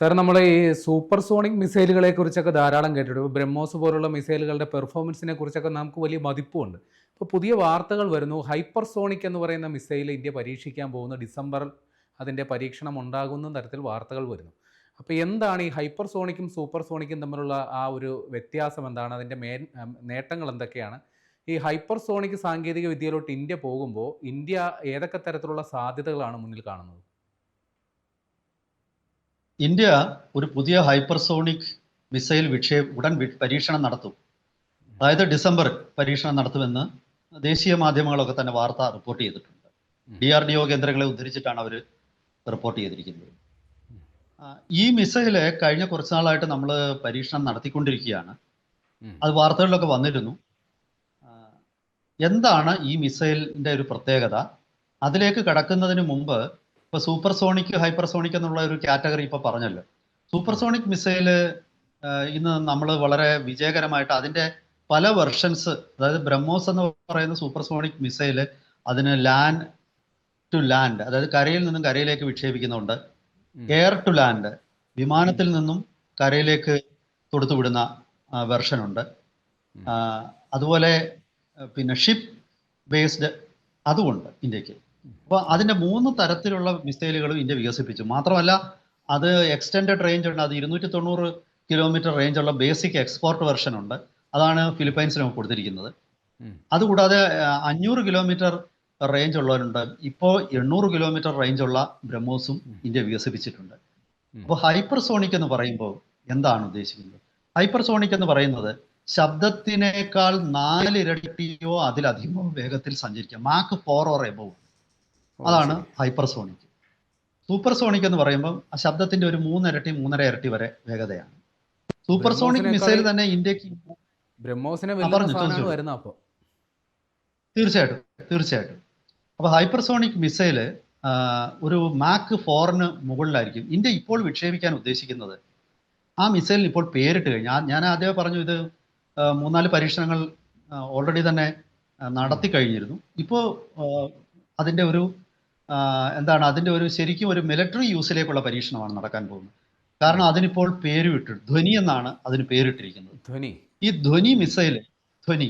Sir നമ്മൾ ഈ super sonic മിസൈലുകളെ കുറിച്ചൊക്കെ ധാരാളം കേട്ടിട്ടുണ്ട്. ബ്രഹ്മോസ് പോലുള്ള മിസൈലുകളുടെ പെർഫോമൻസിനെ കുറിച്ചൊക്കെ നമുക്ക് വലിയ മതിപ്പുണ്ട്. ഇപ്പോൾ പുതിയ വാർത്തകൾ വരുന്നു. ഹൈപ്പർ സോണിക് എന്ന് പറയുന്ന മിസൈൽ ഇന്ത്യ പരീക്ഷിക്കാൻ പോകുന്നു ഡിസംബറിൽ അതിന്റെ പരീക്ഷണം ഉണ്ടാകുന്ന തരത്തിൽ വാർത്തകൾ വരുന്നു. അപ്പോൾ എന്താണ് ഈ ഹൈപ്പർ സോണിക്കും സൂപ്പർ സോണിക്കും തമ്മിലുള്ള ആ ഒരു വ്യത്യാസം എന്താണ്? അതിന്റെ മേ നേട്ടങ്ങൾ എന്തൊക്കെയാണ്? ഈ ഹൈപ്പർ സോണിക് സാങ്കേതിക വിദ്യയിലോട്ട് ഇന്ത്യ പോകുമ്പോൾ ഇന്ത്യ ഏതൊക്കെ തരത്തിലുള്ള സാധ്യതകളാണ് മുന്നിൽ കാണുന്നത്? ഇന്ത്യ ഒരു പുതിയ ഹൈപ്പർസോണിക് മിസൈൽ വിക്ഷേപ ഉടൻ പരീക്ഷണം നടത്തും. അതായത് ഡിസംബർ പരീക്ഷണം നടത്തുമെന്ന് ദേശീയ മാധ്യമങ്ങളൊക്കെ തന്നെ വാർത്ത റിപ്പോർട്ട് ചെയ്തിട്ടുണ്ട്. ഡി ആർ ഡി ഒ കേന്ദ്രങ്ങളെ ഉദ്ധരിച്ചിട്ടാണ് അവർ റിപ്പോർട്ട് ചെയ്തിരിക്കുന്നത്. ഈ മിസൈൽ കഴിഞ്ഞ കുറച്ച് നാളായിട്ട് നമ്മൾ പരീക്ഷണം നടത്തിക്കൊണ്ടിരിക്കുകയാണ്. അത് വാർത്തകളിലൊക്കെ വന്നിരുന്നു. എന്താണ് ഈ മിസൈലിന്റെ ഒരു പ്രത്യേകത? അതിലേക്ക് കടക്കുന്നതിന് മുമ്പ് ഇപ്പൊ സൂപ്പർ സോണിക് ഹൈപ്പർ സോണിക് എന്നുള്ള ഒരു കാറ്റഗറി ഇപ്പൊ പറഞ്ഞല്ലോ. സൂപ്പർ സോണിക് മിസൈൽ ഇന്ന് നമ്മൾ വളരെ വിജയകരമായിട്ട് അതിന്റെ പല വെർഷൻസ് അതായത് ബ്രഹ്മോസ് എന്ന് പറയുന്ന സൂപ്പർ സോണിക് മിസൈൽ അതിന് ലാൻഡ് ടു ലാൻഡ് അതായത് കരയിൽ നിന്നും കരയിലേക്ക് വിക്ഷേപിക്കുന്നുണ്ട്. എയർ ടു ലാൻഡ് വിമാനത്തിൽ നിന്നും കരയിലേക്ക് തൊടുത്തുവിടുന്ന വെർഷൻ ഉണ്ട്. അതുപോലെ പിന്നെ ഷിപ്പ് ബേസ്ഡ് അതുമുണ്ട് ഇന്ത്യയ്ക്ക്. അപ്പോൾ അതിന്റെ മൂന്ന് തരത്തിലുള്ള മിസൈലുകളും ഇന്ത്യ വികസിപ്പിച്ചു. മാത്രമല്ല അത് എക്സ്റ്റെൻഡഡ് റേഞ്ച് ഉണ്ട്. അത് ഇരുന്നൂറ്റി തൊണ്ണൂറ് കിലോമീറ്റർ റേഞ്ച് ഉള്ള ബേസിക് എക്സ്പോർട്ട് വെർഷൻ ഉണ്ട്. അതാണ് ഫിലിപ്പൈൻസിന് കൊടുത്തിരിക്കുന്നത്. അതുകൂടാതെ അഞ്ഞൂറ് കിലോമീറ്റർ റേഞ്ച് ഉള്ളവരുണ്ട്. ഇപ്പോൾ എണ്ണൂറ് കിലോമീറ്റർ റേഞ്ച് ഉള്ള ബ്രഹ്മോസും ഇന്ത്യ വികസിപ്പിച്ചിട്ടുണ്ട്. അപ്പോൾ ഹൈപ്പർ സോണിക് എന്ന് പറയുമ്പോൾ എന്താണ് ഉദ്ദേശിക്കുന്നത്? ഹൈപ്പർ സോണിക് എന്ന് പറയുന്നത് ശബ്ദത്തിനേക്കാൾ നാലിരട്ടിയോ അതിലധികമോ വേഗത്തിൽ സഞ്ചരിക്കാം. മാക്ക് ഫോർ ഓർ എബവ് അതാണ് hypersonic. Hypersonic supersonic എന്ന് പറയുമ്പോൾ ആ ശബ്ദത്തിന്റെ ഒരു മൂന്നിരട്ടി മൂന്നര ഇരട്ടി വരെ വേഗതയാണ്. സൂപ്പർസോണിക് മിസൈൽ തന്നെ ഇന്ത്യയ്ക്ക് തീർച്ചയായിട്ടും തീർച്ചയായിട്ടും. അപ്പൊ ഹൈപ്പർസോണിക് മിസൈൽ ഒരു മാക്ക് ഫോറിന് മുകളിലായിരിക്കും. ഇന്ത്യ ഇപ്പോൾ വിക്ഷേപിക്കാൻ ഉദ്ദേശിക്കുന്നത് ആ മിസൈലിന് ഇപ്പോൾ പേരിട്ട് കഴിഞ്ഞു. ഞാൻ ആദ്യമേ പറഞ്ഞു ഇത് മൂന്നാൽ പരീക്ഷണങ്ങൾ ഓൾറെഡി തന്നെ നടത്തി കഴിഞ്ഞിരുന്നു. ഇപ്പോൾ അതിന്റെ ഒരു എന്താണ് അതിന്റെ ഒരു ശരിക്കും ഒരു മിലിറ്ററി യൂസിലേക്കുള്ള പരീക്ഷണമാണ് നടക്കാൻ പോകുന്നത്. കാരണം അതിനിപ്പോൾ പേര് വിട്ടു ധ്വനി എന്നാണ് അതിന് പേരിട്ടിരിക്കുന്നത്. ധ്വനി. ഈ ധ്വനി മിസൈൽ ധ്വനി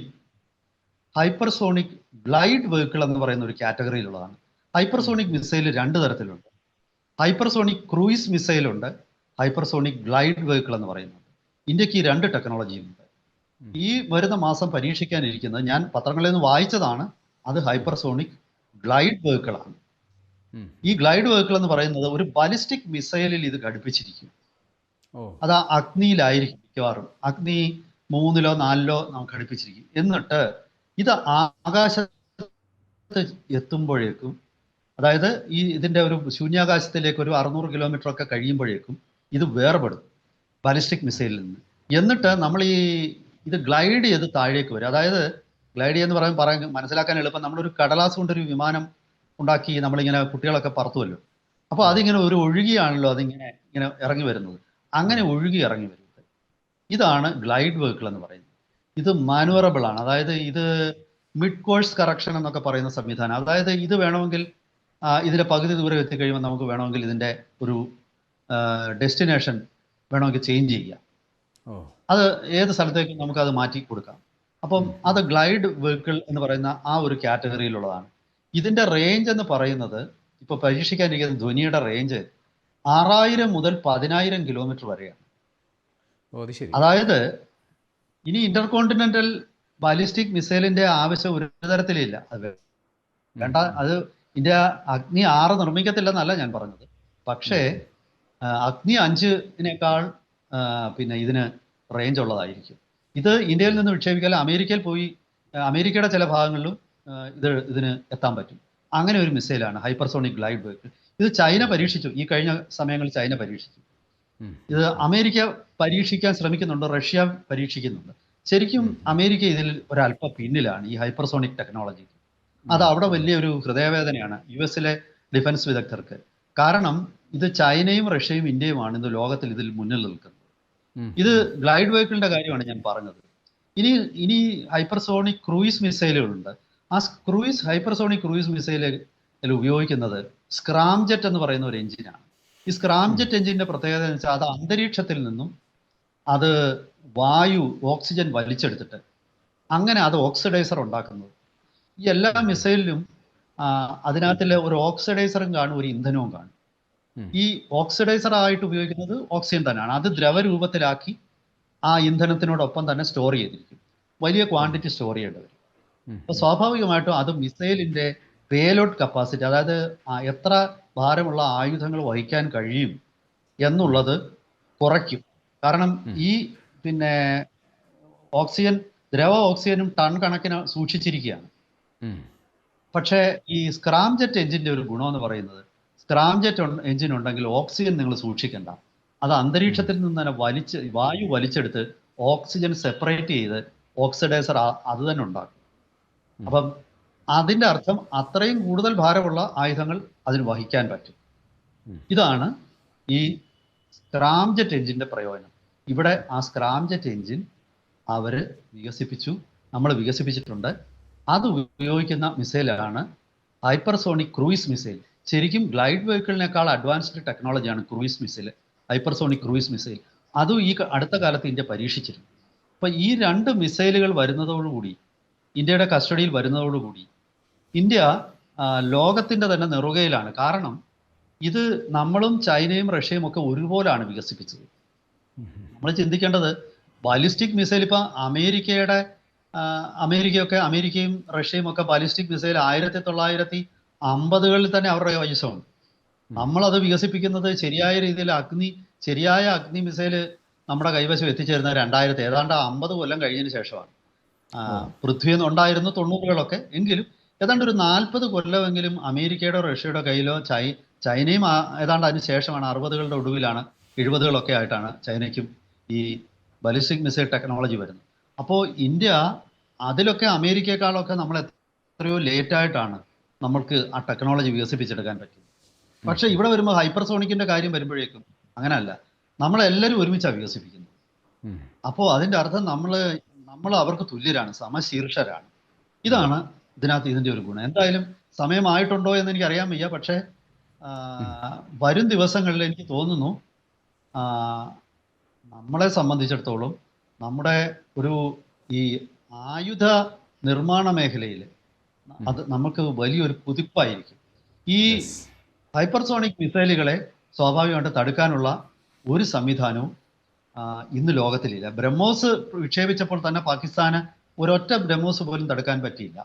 ഹൈപ്പർസോണിക് ഗ്ലൈഡ് വെഹിക്കിൾ എന്ന് പറയുന്ന ഒരു കാറ്റഗറിയിലുള്ളതാണ് ഹൈപ്പർസോണിക് മിസൈൽ രണ്ട് തരത്തിലുണ്ട്. ഹൈപ്പർസോണിക് ക്രൂയിസ് മിസൈലുണ്ട് ഹൈപ്പർസോണിക് ഗ്ലൈഡ് വെഹിക്കിൾ എന്ന് പറയുന്നത്. ഇന്ത്യയ്ക്ക് ഈ രണ്ട് ടെക്നോളജിയും ഉണ്ട്. ഈ വരുന്ന മാസം പരീക്ഷിക്കാനിരിക്കുന്നത് ഞാൻ പത്രങ്ങളിൽ നിന്ന് വായിച്ചതാണ് അത് ഹൈപ്പർസോണിക് ഗ്ലൈഡ് ഉം. ഈ ഗ്ലൈഡ് വെഹിക്കിൾ എന്ന് പറയുന്നത് ഒരു ബാലിസ്റ്റിക് മിസൈലിൽ ഇത് ഘടിപ്പിച്ചിരിക്കും. അത് ആ അഗ്നിയിലായിരിക്കും മിക്കവാറും. അഗ്നി മൂന്നിലോ നാലിലോ നമുക്ക് ഘടിപ്പിച്ചിരിക്കും. എന്നിട്ട് ഇത് ആകാശത്ത് എത്തുമ്പോഴേക്കും അതായത് ഈ ഇതിന്റെ ഒരു ശൂന്യാകാശത്തിലേക്ക് ഒരു അറുന്നൂറ് കിലോമീറ്റർ ഒക്കെ കഴിയുമ്പോഴേക്കും ഇത് വേർപെടും ബാലിസ്റ്റിക് മിസൈലിൽ നിന്ന്. എന്നിട്ട് നമ്മൾ ഈ ഇത് ഗ്ലൈഡ് ചെയ്ത് താഴേക്ക് വരും. അതായത് ഗ്ലൈഡ് എന്ന് പറയാൻ പറയാൻ മനസ്സിലാക്കാൻ എളുപ്പം നമ്മളൊരു കടലാസ് കൊണ്ടൊരു വിമാനം ഉണ്ടാക്കി നമ്മളിങ്ങനെ കുട്ടികളൊക്കെ പറത്തുമല്ലോ അപ്പോൾ അതിങ്ങനെ ഒരു ഒഴുകിയാണല്ലോ അതിങ്ങനെ ഇങ്ങനെ ഇറങ്ങി വരുന്നത്. അങ്ങനെ ഒഴുകി ഇറങ്ങി വരും ഇതാണ് ഗ്ലൈഡ് വെഹിക്കിൾ എന്ന് പറയുന്നത്. ഇത് മാനുവറബിൾ ആണ്. അതായത് ഇത് മിഡ് കോഴ്സ് കറക്ഷൻ എന്നൊക്കെ പറയുന്ന സംവിധാനം. അതായത് ഇത് വേണമെങ്കിൽ ഇതിന്റെ പകുതി ദൂരം എത്തിക്കഴിയുമ്പോൾ നമുക്ക് വേണമെങ്കിൽ ഇതിന്റെ ഒരു ഡെസ്റ്റിനേഷൻ വേണമെങ്കിൽ ചേഞ്ച് ചെയ്യാം. ഓ. അത് ഏത് സ്ഥലത്തേക്കും നമുക്ക് അത് മാറ്റി കൊടുക്കാം. അപ്പം അത് ഗ്ലൈഡ് വെഹിക്കിൾ എന്ന് പറയുന്ന ആ ഒരു കാറ്റഗറിയിലുള്ളതാണ് ഇതിന്റെ റേഞ്ച് എന്ന് പറയുന്നത് ഇപ്പൊ പരീക്ഷിക്കാനിരിക്കുന്ന ധ്വനിയുടെ റേഞ്ച് ആറായിരം മുതൽ പതിനായിരം കിലോമീറ്റർ വരെയാണ്. അതായത് ഇനി ഇന്റർകോണ്ടിനെന്റൽ ബാലിസ്റ്റിക് മിസൈലിന്റെ ആവശ്യം ഒരു തരത്തിലില്ല. അത് വേണ്ട അത് ഇന്ത്യ അഗ്നി ആറ് നിർമ്മിക്കത്തില്ലെന്നല്ല ഞാൻ പറഞ്ഞത്. പക്ഷേ അഗ്നി അഞ്ചിനേക്കാൾ പിന്നെ ഇതിന് റേഞ്ച് ഉള്ളതായിരിക്കും. ഇത് ഇന്ത്യയിൽ നിന്ന് വിക്ഷേപിക്കാൻ അമേരിക്കയിൽ പോയി അമേരിക്കയുടെ ചില ഭാഗങ്ങളിലും ഇത് ഇതിന് എത്താൻ പറ്റും. അങ്ങനെ ഒരു മിസൈലാണ് ഹൈപ്പർസോണിക് ഗ്ലൈഡ് വെഹിക്കിൾ. ഇത് ചൈന പരീക്ഷിച്ചു. ഈ കഴിഞ്ഞ സമയങ്ങളിൽ ചൈന പരീക്ഷിച്ചു. ഇത് അമേരിക്ക പരീക്ഷിക്കാൻ ശ്രമിക്കുന്നുണ്ട് റഷ്യ പരീക്ഷിക്കുന്നുണ്ട്. ശരിക്കും അമേരിക്ക ഇതിൽ ഒരല്പ പിന്നിലാണ് ഈ ഹൈപ്പർസോണിക് ടെക്നോളജി. അത് അവിടെ വലിയൊരു ഹൃദയവേദനയാണ് യു എസിലെ ഡിഫൻസ് വിദഗ്ധർക്ക്. കാരണം ഇത് ചൈനയും റഷ്യയും ഇന്ത്യയുമാണ് ഇന്ന് ലോകത്തിൽ ഇതിൽ മുന്നിൽ നിൽക്കുന്നത്. ഇത് ഗ്ലൈഡ് വെഹിക്കിളിന്റെ കാര്യമാണ് ഞാൻ പറഞ്ഞത്. ഇനി ഇനി ഹൈപ്പർസോണിക് ക്രൂയിസ് മിസൈലുകളുണ്ട്. ആ ക്രൂയിസ് ഹൈപ്പർസോണിക് ക്രൂയിസ് മിസൈലിൽ ഉപയോഗിക്കുന്നത് സ്ക്രാംജെറ്റ് എന്ന് പറയുന്ന ഒരു എഞ്ചിനാണ്. ഈ സ്ക്രാംജെറ്റ് എഞ്ചിന്റെ പ്രത്യേകത എന്ന് വെച്ചാൽ അത് അന്തരീക്ഷത്തിൽ നിന്നും അത് വായു ഓക്സിജൻ വലിച്ചെടുത്തിട്ട് അങ്ങനെ അത് ഓക്സിഡൈസർ ഉണ്ടാക്കുന്നത്. ഈ എല്ലാ മിസൈലിലും അതിനകത്തിലെ ഒരു ഓക്സിഡൈസറും കാണും ഒരു ഇന്ധനവും കാണും. ഈ ഓക്സിഡൈസർ ആയിട്ട് ഉപയോഗിക്കുന്നത് ഓക്സിജൻ തന്നെയാണ്. അത് ദ്രവരൂപത്തിലാക്കി ആ ഇന്ധനത്തിനോടൊപ്പം തന്നെ സ്റ്റോർ ചെയ്തിരിക്കും. വലിയ ക്വാണ്ടിറ്റി സ്റ്റോർ ചെയ്യേണ്ടി വരും അപ്പൊ സ്വാഭാവികമായിട്ടും അത് മിസൈലിന്റെ പേലോഡ് കപ്പാസിറ്റി അതായത് എത്ര ഭാരമുള്ള ആയുധങ്ങൾ വഹിക്കാൻ കഴിയും എന്നുള്ളത് കുറയ്ക്കും. കാരണം ഈ പിന്നെ ഓക്സിജൻ ദ്രവ ഓക്സിജനും ടൺ കണക്കിന് സൂക്ഷിച്ചിരിക്കുകയാണ്. പക്ഷേ ഈ സ്ക്രാംജെറ്റ് എഞ്ചിന്റെ ഒരു ഗുണം എന്ന് പറയുന്നത് സ്ക്രാംജെറ്റ് എഞ്ചിൻ ഉണ്ടെങ്കിൽ ഓക്സിജൻ നിങ്ങൾ സൂക്ഷിക്കണ്ട. അത് അന്തരീക്ഷത്തിൽ നിന്ന് തന്നെ വലിച്ച് വായു വലിച്ചെടുത്ത് ഓക്സിജൻ സെപ്പറേറ്റ് ചെയ്ത് ഓക്സിഡൈസർ അത് തന്നെ ഉണ്ടാക്കും. അപ്പം അതിന്റെ അർത്ഥം അത്രയും കൂടുതൽ ഭാരമുള്ള ആയുധങ്ങൾ അതിന് വഹിക്കാൻ പറ്റും. ഇതാണ് ഈ സ്ക്രാംജെറ്റ് എഞ്ചിന്റെ പ്രയോജനം. ഇവിടെ ആ സ്ക്രാംജെറ്റ് എഞ്ചിൻ അവർ വികസിപ്പിച്ചു നമ്മൾ വികസിപ്പിച്ചിട്ടുണ്ട്. അത് ഉപയോഗിക്കുന്ന മിസൈലാണ് ഹൈപ്പർസോണിക് ക്രൂയിസ് മിസൈൽ. ശരിക്കും ഗ്ലൈഡ് വെഹിക്കിളിനേക്കാൾ advanced ടെക്നോളജിയാണ് cruise missile hypersonic cruise missile. അതും ഈ അടുത്ത കാലത്ത് ഇന്ത്യ പരീക്ഷിച്ചിരുന്നു. അപ്പൊ ഈ രണ്ട് മിസൈലുകൾ വരുന്നതോടുകൂടി ഇന്ത്യയുടെ കസ്റ്റഡിയിൽ വരുന്നതോടുകൂടി ഇന്ത്യ ലോകത്തിന്റെ തന്നെ നെറുകയിലാണ്. കാരണം ഇത് നമ്മളും ചൈനയും റഷ്യയും ഒക്കെ ഒരുപോലാണ് വികസിപ്പിച്ചത്. നമ്മൾ ചിന്തിക്കേണ്ടത് ബാലിസ്റ്റിക് മിസൈൽ ഇപ്പം അമേരിക്കയുടെ അമേരിക്കയൊക്കെ അമേരിക്കയും റഷ്യയും ഒക്കെ ബാലിസ്റ്റിക് മിസൈൽ ആയിരത്തി തൊള്ളായിരത്തി അമ്പതുകളിൽ തന്നെ അവരുടെ കൈവശമുണ്ട് നമ്മളത് വികസിപ്പിക്കുന്നത് ശരിയായ രീതിയിൽ അഗ്നി ശരിയായ അഗ്നി മിസൈൽ നമ്മുടെ കൈവശം എത്തിച്ചേരുന്നത് രണ്ടായിരത്തി ഏതാണ്ട് അമ്പത് കൊല്ലം കഴിഞ്ഞതിന് ശേഷമാണ്. ആ, പൃഥ്വി ഉണ്ടായിരുന്നു തൊണ്ണൂറുകളൊക്കെ എങ്കിലും ഏതാണ്ട് ഒരു നാൽപ്പത് കൊല്ലമെങ്കിലും അമേരിക്കയുടെ റഷ്യയുടെ കയ്യിലോ ചൈ ചൈനയും ഏതാണ്ട് അതിന് ശേഷമാണ് അറുപതുകളുടെ ഒടുവിലാണ് എഴുപതുകളൊക്കെ ആയിട്ടാണ് ചൈനയ്ക്കും ഈ ബലിസ്റ്റിക് മിസൈൽ ടെക്നോളജി വരുന്നത്. അപ്പോൾ ഇന്ത്യ അതിലൊക്കെ അമേരിക്കയെക്കാളൊക്കെ നമ്മൾ എത്രയോ ലേറ്റായിട്ടാണ് നമ്മൾക്ക് ആ ടെക്നോളജി വികസിപ്പിച്ചെടുക്കാൻ പറ്റുന്നത് പക്ഷേ ഇവിടെ വരുമ്പോൾ ഹൈപ്പർസോണിക്കിന്റെ കാര്യം വരുമ്പോഴേക്കും അങ്ങനെയല്ല. നമ്മളെല്ലാവരും ഒരുമിച്ചാണ് വികസിപ്പിക്കുന്നത്. അപ്പോൾ അതിന്റെ അർത്ഥം നമ്മൾ നമ്മൾ അവർക്ക് തുല്യരാണ് സമശീർഷരാണ്. ഇതാണ് ഇതിനകത്ത് ഇതിന്റെ ഒരു ഗുണം. എന്തായാലും സമയമായിട്ടുണ്ടോ എന്ന് എനിക്ക് അറിയാൻ വയ്യ. പക്ഷേ വരും ദിവസങ്ങളിൽ എനിക്ക് തോന്നുന്നു നമ്മളെ സംബന്ധിച്ചിടത്തോളം നമ്മുടെ ഒരു ഈ ആയുധ നിർമ്മാണ മേഖലയിൽ അത് നമുക്ക് വലിയൊരു കുതിപ്പായിരിക്കും ഈ ഹൈപ്പർസോണിക് മിസൈലുകളെ സ്വാഭാവികമായിട്ട് തടുക്കാനുള്ള ഒരു സംവിധാനവും ഇന്ന് ലോകത്തിലില്ല. ബ്രഹ്മോസ് വിക്ഷേപിച്ചപ്പോൾ തന്നെ പാകിസ്ഥാന് ഒരൊറ്റ ബ്രഹ്മോസ് പോലും തടുക്കാൻ പറ്റിയില്ല.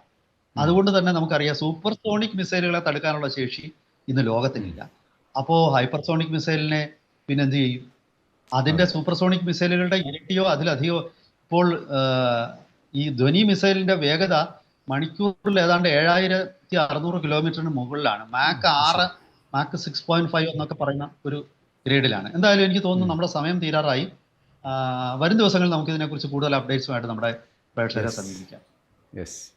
അതുകൊണ്ട് തന്നെ നമുക്കറിയാം സൂപ്പർ സോണിക് മിസൈലുകളെ തടുക്കാനുള്ള ശേഷി ഇന്ന് ലോകത്തിലില്ല. അപ്പോൾ ഹൈപ്പർസോണിക് മിസൈലിനെ പിന്നെ എന്ത് ചെയ്യും? അതിന്റെ സൂപ്പർസോണിക് മിസൈലുകളുടെ ഇരട്ടിയോ അതിലധികമോ ഇപ്പോൾ ഈ ധ്വനി മിസൈലിന്റെ വേഗത മണിക്കൂറിൽ ഏതാണ്ട് ഏഴായിരത്തി അറുന്നൂറ് കിലോമീറ്ററിന് മുകളിലാണ്. മാക്ക് ആറ് മാക്ക് സിക്സ് പോയിന്റ് ഫൈവ് എന്നൊക്കെ പറയുന്ന ഒരു ഗ്രേഡിലാണ്. എന്തായാലും എനിക്ക് തോന്നുന്നു നമ്മുടെ സമയം തീരാറായി. വരും ദിവസങ്ങളിൽ നമുക്ക് ഇതിനെക്കുറിച്ച് കൂടുതൽ അപ്ഡേറ്റ്സുമായിട്ട് നമ്മുടെ പ്രേക്ഷകരെ. സമീപിക്കാം യെസ്